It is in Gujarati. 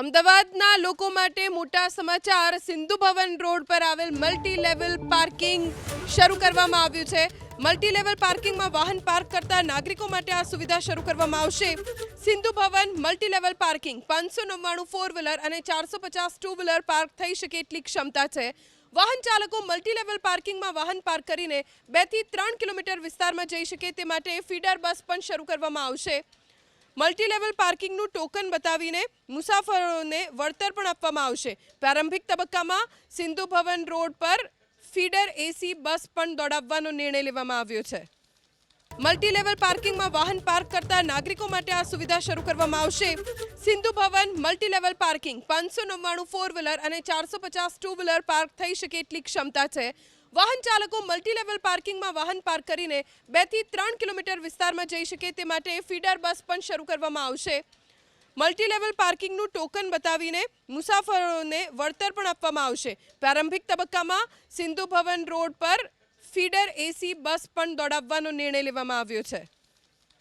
અમદાવાદના લોકો માટે મોટા સમાચાર, સિંધુ ભવન રોડ પર આવેલ મલ્ટી લેવલ પાર્કિંગ શરૂ કરવામાં આવ્યું છે. મલ્ટી લેવલ પાર્કિંગમાં વાહન પાર્ક કરતા નાગરિકો માટે આ સુવિધા શરૂ કરવામાં આવશે. Sindhu Bhavan multi level parking પાંચસો નવ્વાણું ફોર વ્હીલર અને ચારસો પચાસ ટુ વ્હીલર પાર્ક થઈ શકે એટલી ક્ષમતા છે. વાહન ચાલકો મલ્ટી લેવલ પાર્કિંગમાં વાહન પાર્ક કરીને બેથી ત્રણ કિલોમીટર વિસ્તારમાં જઈ શકે તે માટે ફીડર બસ પણ શરૂ કરવામાં આવશે. મલ્ટી લેવલ પાર્કિંગનું ટોકન બતાવીને મુસાફરોને વળતર પણ આપવામાં આવશે. પ્રારંભિક તબક્કામાં સિંધુ ભવન રોડ પર ફીડર એસી બસ પણ દોડાવવાનો નિર્ણય લેવામાં આવ્યો છે. મલ્ટીલેવલ પાર્કિંગમાં વાહન પાર્ક કરતા નાગરિકો માટે આ સુવિધા શરૂ કરવામાં આવશે. સિંધુ ભવન મલ્ટીલેવલ પાર્કિંગ પાંચસો નવ્વાણું ફોર વ્હીલર અને ચારસો પચાસ ટુ વ્હીલર પાર્ક થઈ શકે એટલી ક્ષમતા છે. વાહન ચાલકો મલ્ટી લેવલ પાર્કિંગમાં વાહન પાર્ક કરીને બેથી ત્રણ કિલોમીટર વિસ્તારમાં જઈ શકે તે માટે ફીડર બસ પણ શરૂ કરવામાં આવશે. મલ્ટી લેવલ પાર્કિંગનું ટોકન બતાવીને મુસાફરોને વળતર પણ આપવામાં આવશે. પ્રારંભિક તબક્કામાં સિંધુ ભવન રોડ પર ફીડર એસી બસ પણ દોડાવવાનો નિર્ણય લેવામાં આવ્યો છે.